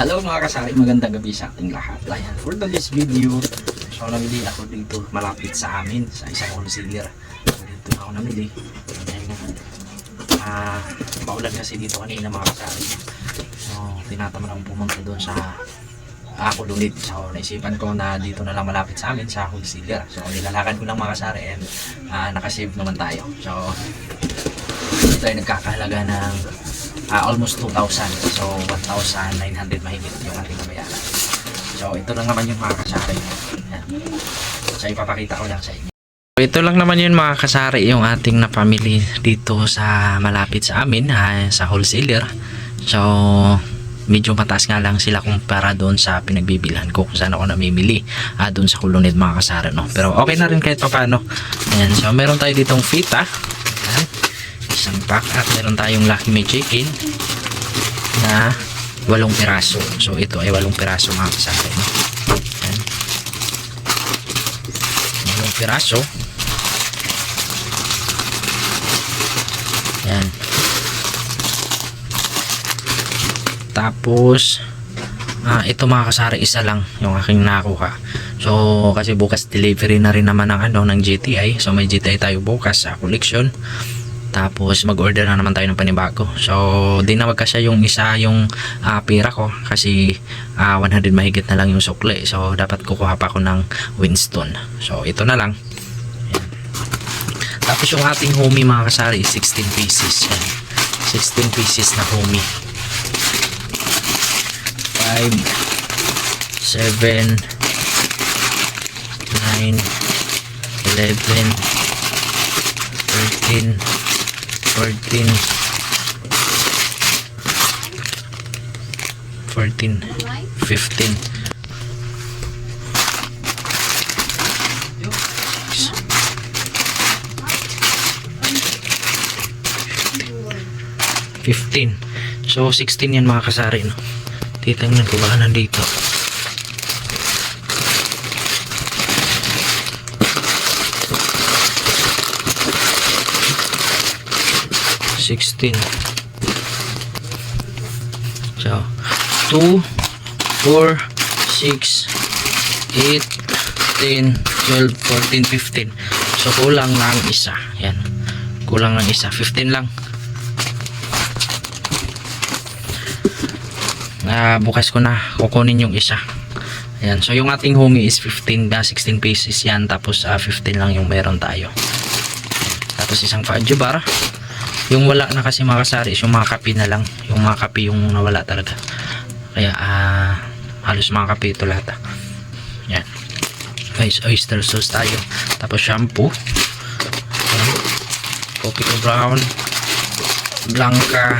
Hello mga kasari, magandang gabi sa ating lahat. Ayan, for today's video, so namili ako dito malapit sa amin, sa isang wholesaler. So dito ako namili. Dahil nga, maulan kasi dito kanina mga kasari. So tinatamad akong pumunta doon sa ako ulit. So naisipan ko na dito na lang malapit sa amin sa wholesaler. So nilalakad ko lang mga kasari and ah, nakasave naman tayo. So ito ay nagkakahalaga ng ah, almost 2,000. So, 1,900 mahigit yung ating nabayaran. So, ito lang naman yung mga kasari. Yan. So, ipapakita ko lang sa inyo. Ito lang naman yun mga kasari yung ating napamili dito sa malapit sa amin ha, sa wholesaler. So, medyo mataas nga lang sila kumpara doon sa pinagbibilhan ko kung saan ako namimili ah, doon sa kulunid mga kasari no. Pero okay na rin kahit papano. Ayan, so meron tayo ditong fita. Ayan isang pack at meron tayong Lucky May Chicken na walong piraso. So ito ay walong piraso mga kasari. No? Yan. Walong piraso. Yan. Tapos ah, ito mga kasari isa lang yung aking nakuha. So kasi bukas delivery na rin naman ng ano ng GTI. So may GTI tayo bukas sa collection. Tapos mag-order na naman tayo ng panibago. So, di na magkasya yung isa yung ah, pera ko kasi ah, 100 mahigit na lang yung sukli. So, dapat kukuha pa ako ng Winston. So, ito na lang. Tapos yung ating homie mga kasari is 16 pieces. Yan. 16 pieces na homie. 5 7 9 11 13 14 14 15 15 so 16 yan mga kasari no? titingnan ko baka nandito Sixteen. So, 2, 4, 6, 8, 10, 12, 14, 15. So, kulang lang isa. Yan. Kulang lang isa. 15 lang. na bukas ko na kukunin yung isa Ayan. So, yung ating homie is 15 ba? 16 pieces yan. Tapos, ah, 15 lang yung meron tayo. Tapos, isang fudge bar. Yung wala na kasi mga kasari is yung mga kape na lang. Yung mga kape yung nawala talaga. Kaya, ah, halos mga kape ito lahat. Ah. Yan. Guys, oyster sauce tayo. Tapos, shampoo. Ayan. Coffee to brown. Blanca.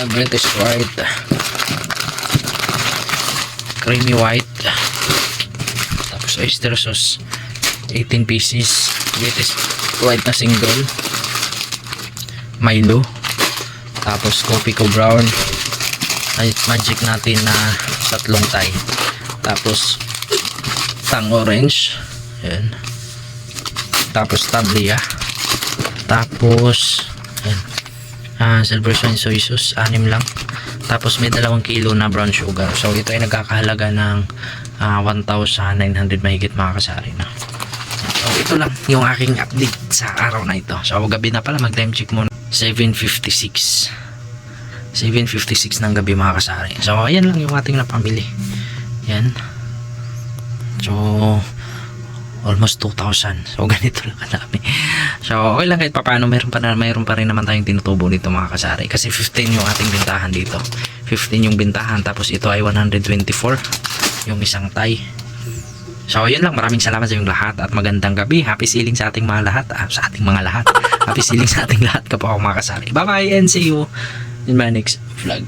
Uh, British white creamy white tapos oyster sauce 18 pieces British white na single Milo. Tapos coffee ko brown. Magic natin na tatlong Thai. Tapos tang orange. Yan tapos tablia. Tapos yan ah, silver sunny soy sauce anim lang. Tapos may dalawang kilo na brown sugar. So ito ay nagkakahalaga ng ah, 1,900 mahigit mga kasari na. So ito lang yung aking update sa araw na ito. So gabi na pala mag time check muna 7.56 7.56 ng gabi mga kasari. So ayan lang yung ating napamili. Yan. So almost 2,000 so ganito lang kadami. So okay lang kahit papaano mayroon pa, na, mayroon pa rin naman tayong tinutubo dito mga kasari. Kasi 15 yung ating bintahan dito. 15 yung bintahan tapos ito ay 124 yung isang tie so yun lang. Maraming salamat sa inyong lahat at magandang gabi. Happy sealing sa ating mga lahat. Ah, sa ating mga lahat. Happy sealing sa ating lahat. Kapag ako mga kasari. Bye bye and see you in my next vlog